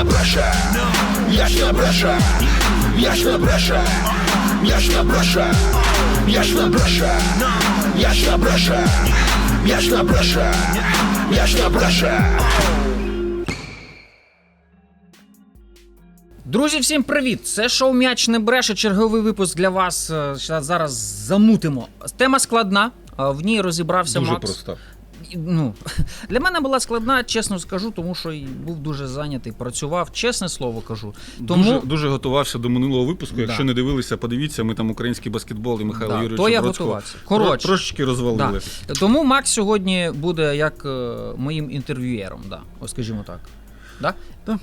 не бреше, м'яч не бреше, м'яч не бреше, м'яч не бреше, м'яч не бреше, м'яч не бреше, м'яч не бреше, м'яч не бреше. Друзі, всім привіт! Це шоу М'яч не бреше. Черговий випуск для вас. Е, Зараз замутимо. Тема складна. а В ній розібрався Дуже Макс. проста. Ну для мене була складна, чесно скажу, тому що був дуже зайнятий. Працював, чесне слово кажу. Тому Дуже, дуже готувався до минулого випуску. Да. Якщо не дивилися, подивіться, ми там український баскетбол і Михайло Да, Юрійовича то я Бродського готувався. Коротше. трошечки Да. Тому Макс сьогодні буде як е, моїм інтерв'юєром, да, ось скажімо так. Да? Да.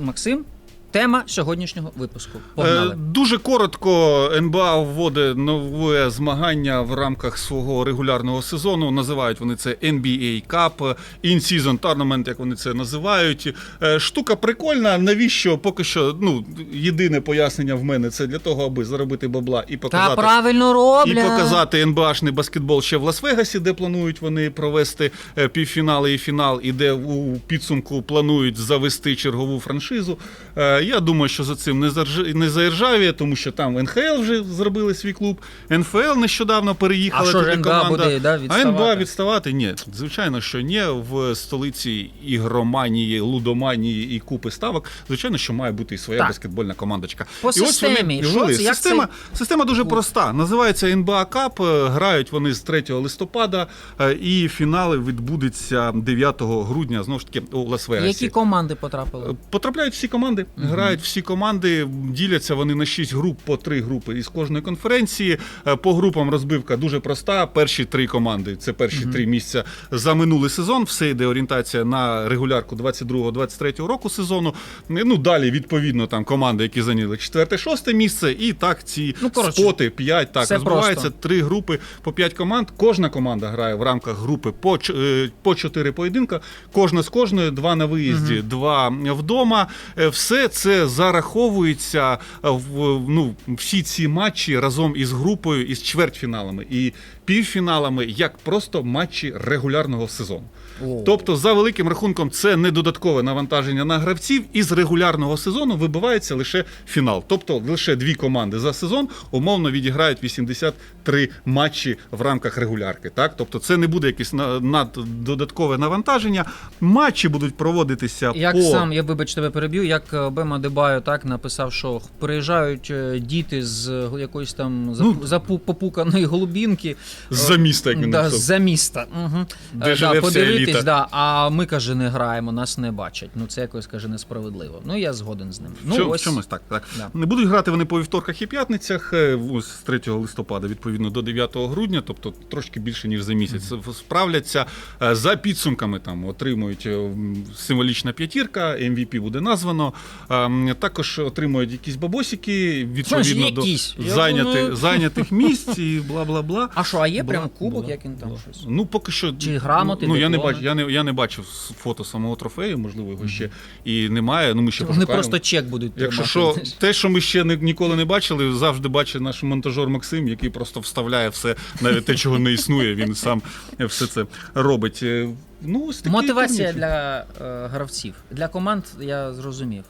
Максим, тема сьогоднішнього випуску. Е, дуже коротко НБА вводить нове змагання в рамках свого регулярного сезону. Називають вони це NBA Cup, In-Season Tournament, як вони це називають. Е, штука прикольна. Навіщо поки що ну єдине пояснення в мене це для того, аби заробити бабла і Та показати. правильно І показати НБАшний баскетбол ще в Лас-Вегасі, де планують вони провести е, півфінали і фінал, і де у підсумку планують завести чергову франшизу. Е, Я думаю, що за цим не зарж- не заіржавіє, тому що там НХЛ вже зробили свій клуб. НФЛ нещодавно переїхала А що ж НБА команда. буде, да, а відставати? НБА відставати? Ні, звичайно, що ні. В столиці ігроманії, лудоманії і купи ставок. Звичайно, що має бути і своя Так. баскетбольна командочка. По і ось вони системі. Що це? Як Система, це? система дуже проста. Називається НБА Кап. Е, Грають вони з 3 листопада, е, і фінали відбудуться 9 грудня. Знову ж таки у Лас-Вегасі. Які команди потрапили? Потрапляють всі команди, грають всі команди, діляться вони на 6 груп по 3 групи із кожної конференції. Е, По групам розбивка дуже проста. Перші три команди це перші три місця за минулий сезон. Все йде орієнтація на регулярку 22-23 року сезону. Ну далі, відповідно, там команди, які зайняли 4-6 місце, і так ці Ну, коротше, споти 5 так розбиваються. Три групи по 5 команд. Кожна команда грає в рамках групи по, е, по 4 поєдинка. Кожна з кожної, два на виїзді, два вдома. Е, Все це зараховується е, в ну, всі ці матчі разом із групою, із чвертьфіналами. І півфіналами, як просто матчі регулярного сезону. О. Тобто, за великим рахунком, це не додаткове навантаження на гравців. І з регулярного сезону вибивається лише фінал. Тобто лише дві команди за сезон умовно відіграють 83 матчі в рамках регулярки. Так, тобто, це не буде якесь на- над додаткове навантаження. Матчі будуть проводитися Як по сам, я вибач тебе переб'ю, як е, Бема Дебайо так написав, що приїжджають е, діти з е, якоїсь там Ну, запу- голубінки. З-за міста, як він да, написав. за міста. Угу. Де живе вся еліта. да, а ми, каже, не граємо, нас не бачать. Ну це якось каже несправедливо. Ну я згоден з ним. Ну, Чо- ось, чомусь так. так. Да. Не будуть грати вони по вівторках і п'ятницях е, ось з 3 листопада, відповідно, до 9 грудня, тобто трошки більше, ніж за місяць. Справляться е, за підсумками, там отримують е, м, символічна п'ятірка, MVP буде названо. Е, м, Також отримують якісь бабосики відповідно до якісь? Я зайнятих, думаю- зайнятих місць і бла-бла-бла. А що, а є Була- прям кубок, була- як він там була. щось? Ну, поки що. Чи грамоти, ну, я не бачу, я не, я не бачив фото самого трофею, можливо, його ще і немає. Ну, ми ще Вони просто чек будуть Якщо що, те, що ми ще не, ніколи не бачили, завжди бачить наш монтажер Максим, який просто вставляє все, навіть те, чого не існує, він сам все це робить. Е, Ну, ось такий Мотивація турнірчик. для е, гравців. Для команд я зрозумів.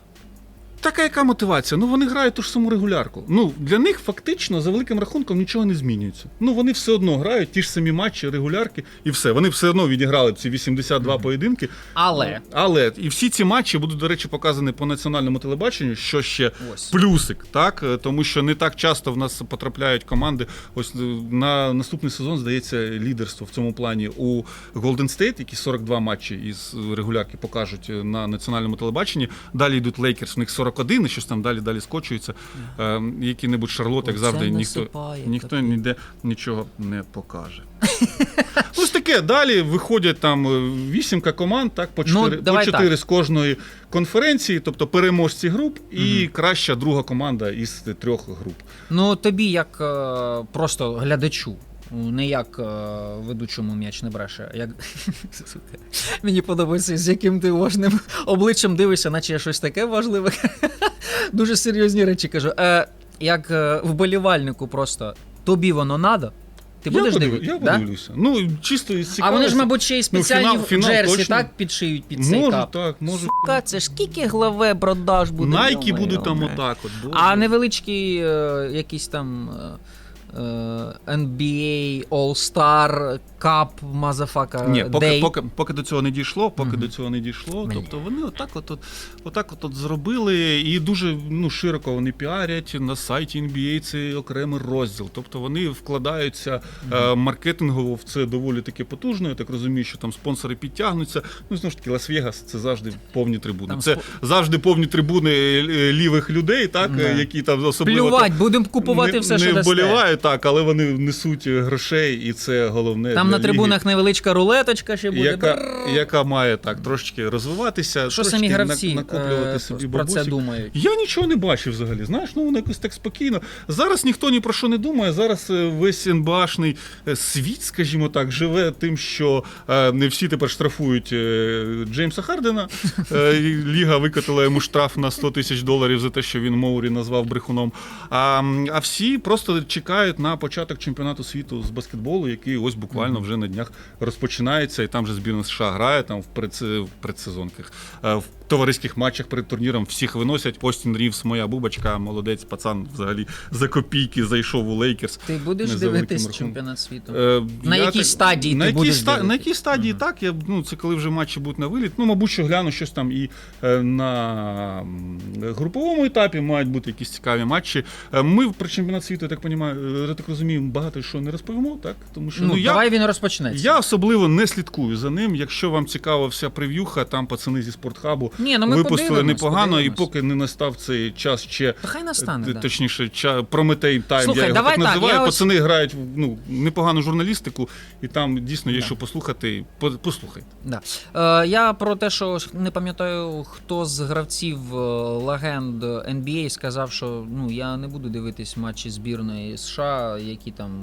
Така яка мотивація? Ну вони грають ту ж саму регулярку. Ну для них фактично за великим рахунком нічого не змінюється. Ну вони все одно грають ті ж самі матчі, регулярки, і все. Вони все одно відіграли ці 82 поєдинки. Але Але і всі ці матчі будуть, до речі, показані по національному телебаченню, що ще Ось. плюсик, так Е, тому що не так часто в нас потрапляють команди. Ось е, на наступний сезон здається лідерство в цьому плані у Golden State, які 42 матчі із регулярки покажуть е, на національному телебаченні. Далі йдуть Лейкерс, в них 41, і щось там далі далі скочується. Е, Які-небудь Шарлот, як завжди, ніхто, ніхто ніде нічого не покаже. Ось таке. Далі виходять там е, вісімка команд, так, по Ну, по чотири так. з кожної конференції, тобто переможці груп і краща друга команда із трьох груп. Ну, тобі, як е, просто глядачу, не як е, ведучому м'яч не бреше, а як. Мені подобається, з яким ти важним обличчям дивишся, наче я щось таке важливе. Дуже серйозні речі кажу. Е, як е, вболівальнику просто тобі воно надо. Ти Я будеш подив- дивитися? Я да? подивлюся. Ну, чисто із А вони ж, мабуть, ще й Ну, спеціальні фінал- фінал джерсі, точно. так, підшиють під цей Може, кап. так, може. Сука, це ж скільки главе продаж буде. Найки будуть там отак от. боже. А невеличкий е, якийсь там е, NBA All-Star Cup Мазафака Ні, поки, Day. поки, поки до цього не дійшло, поки Мгм. до цього не дійшло. Мені. Тобто вони отак от, от, отак от, от зробили, і дуже ну, широко вони піарять на сайті NBA цей окремий розділ. Тобто вони вкладаються е, маркетингово в це доволі таки потужно. Я так розумію, що там спонсори підтягнуться. Ну, знову ж таки, Лас-Вегас це завжди повні трибуни. Там це спо- завжди повні трибуни е, лівих людей, так, Да. е, які там особливо. Плювать, будемо купувати не, все, не що дасте. вболівають, так, але вони несуть грошей, і це головне. Там для на ліги трибунах невеличка рулеточка ще буде. яка, яка має так трошки розвиватися, Що самі гравці накоплювати е, собі про це думають? Я нічого не бачив взагалі. Знаєш, ну воно якось так спокійно. Зараз ніхто ні про що не думає. Зараз е, весь НБАшний е, світ, скажімо так, живе тим, що е, не всі тепер штрафують е, Джеймса Хардена. Е, Ліга викатила йому штраф на 100 тисяч доларів за те, що він Моурі назвав брехуном. А, а всі просто чекають на початок чемпіонату світу з баскетболу, який ось буквально вже на днях розпочинається, і там же збірна США грає там в, предсе- предсезонках. Е, В товариських матчах перед турніром всіх виносять. Остін Рівс, моя бубочка, молодець, пацан взагалі за копійки зайшов у Лейкерс. Ти будеш дивитись чемпіонат світу? Е, На якій так- стадії на ти будеш ста- На якій стадії так? Я, ну, це коли вже матчі будуть на виліт. Ну, мабуть, що гляну щось там і е, на груповому етапі мають бути якісь цікаві матчі. Е, Ми про чемпіонат світу, я так понімаю, я так розумію, багато що не розповімо, так? Тому що Ну, ну, я, давай він розпочнеться. я особливо не слідкую за ним. Якщо вам цікава вся прев'юха, там пацани зі спортхабу Ні, ну ми випустили подивимось, непогано, подивимось. і поки не настав цей час ще. Та хай настане, да. Точніше, ча, Прометей Тайм, Слухай, я його давай так так, називаю. я ось- Пацани грають ну, непогану журналістику, і там дійсно є Да. що послухати. По- Послухайте. Да. Е, я про те, що не пам'ятаю, хто з гравців е, легенд NBA сказав, що ну я не буду дивитись матчі збірної США, які там.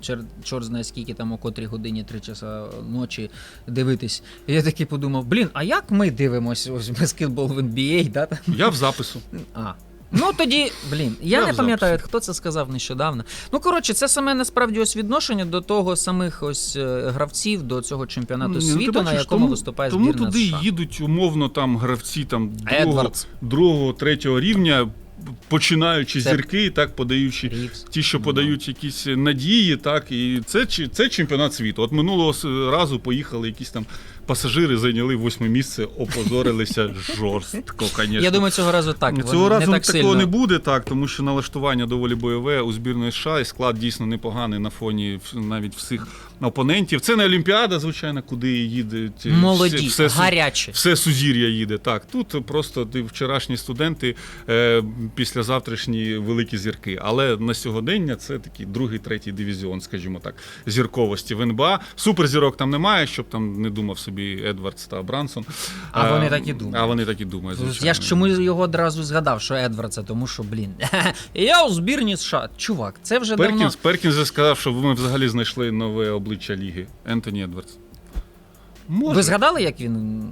Чор, чорт знає скільки там о котрій годині, три часа ночі дивитись. І я такий подумав: блін, а як ми дивимося ось баскетбол в NBA, да? там? Я в запису. А. Ну тоді, блін, я, Я не пам'ятаю, хто це сказав нещодавно. Ну коротше, це саме насправді ось відношення до того самих ось е, гравців до цього чемпіонату ну, світу, на якому тому- виступає Тому збірна туди США. їдуть умовно там гравці там другого, другого, третього рівня, починаючи Це- зірки, так подаючи Рівс. ті, що подають якісь надії, так і це це чемпіонат світу. От минулого разу поїхали якісь там пасажири, зайняли восьме місце, опозорилися жорстко. Звісно. Я думаю, цього разу так. Цього вони разу не так такого сильно. не буде, так, тому що налаштування доволі бойове у збірної США, і склад дійсно непоганий на фоні навіть всіх опонентів. Це не Олімпіада, звичайно, куди їдуть е, Молоді, все, гарячі. все сузір'я їде. Так, тут просто ти вчорашні студенти, е, післязавтрашні великі зірки. Але на сьогодення це такий другий, третій дивізіон, скажімо так, зірковості в НБА. Суперзірок там немає, щоб там не думав собі Едвардс та Брансон. А Е, вони так і думають. А вони так і думають. Звичайно. Я ж чому його одразу згадав, що Едвардса, тому що, блін, я у збірні США. Чувак, це вже давно. Перкінс, Перкінс же сказав, що ми взагалі знайшли нове обличчя ліги. Ентоні Едвардс. Може. Ви згадали, як він.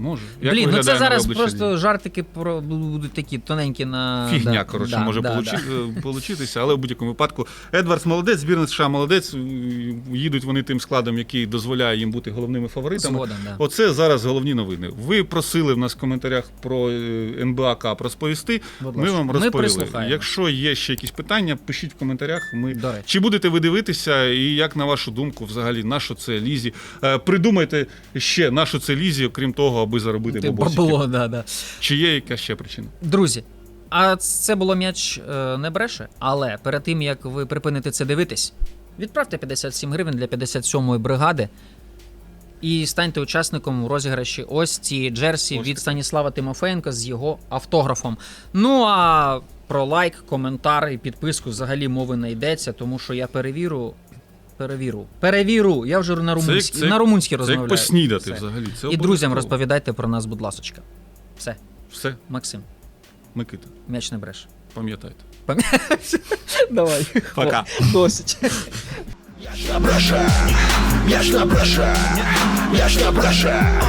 Може. Як Блін, ну виглядає це нове зараз обличчя просто жартики про будуть такі тоненькі на Фігня, да, коротше, да, може да, получи, да. е, получитися, але в будь-якому випадку Едвардс молодець, збірна США молодець. е, Їдуть вони тим складом, який дозволяє їм бути головними фаворитами. Згоден, да. Оце зараз головні новини. Ви просили в нас в коментарях про е, НБА Кап розповісти. Будь Ми ласка. вам Ми розповіли. прислухаємо. Якщо є ще якісь питання, пишіть в коментарях. Ми До речі. чи будете ви дивитися, і як на вашу думку, взагалі, на що це лізі? Е, Придумайте ще на що це лізі, окрім того, аби заробити Ти бабосики. бабло, да, да. Чи є якась ще причина? Друзі, а це було м'яч е, не бреше, але перед тим як ви припините це дивитись, відправте 57 гривень для 57-ї бригади. І станьте учасником у розіграші ось ці джерсі Ось від таке. Станіслава Тимофеєнка з його автографом. Ну а про лайк, коментар і підписку взагалі мови не йдеться, тому що я перевірю. Перевіру. Перевіру. Я вже на румунській, це- на румунській Це як розмовляю. поснідати Все. взагалі. Це І друзям розповідайте про нас, будь ласочка. Все, Все, Максим, Микита, м'яч не бреш. пам'ятайте. Давай. Пока. Досить. М'яч на бреша. Я ж на бреша. Я ж на бреше,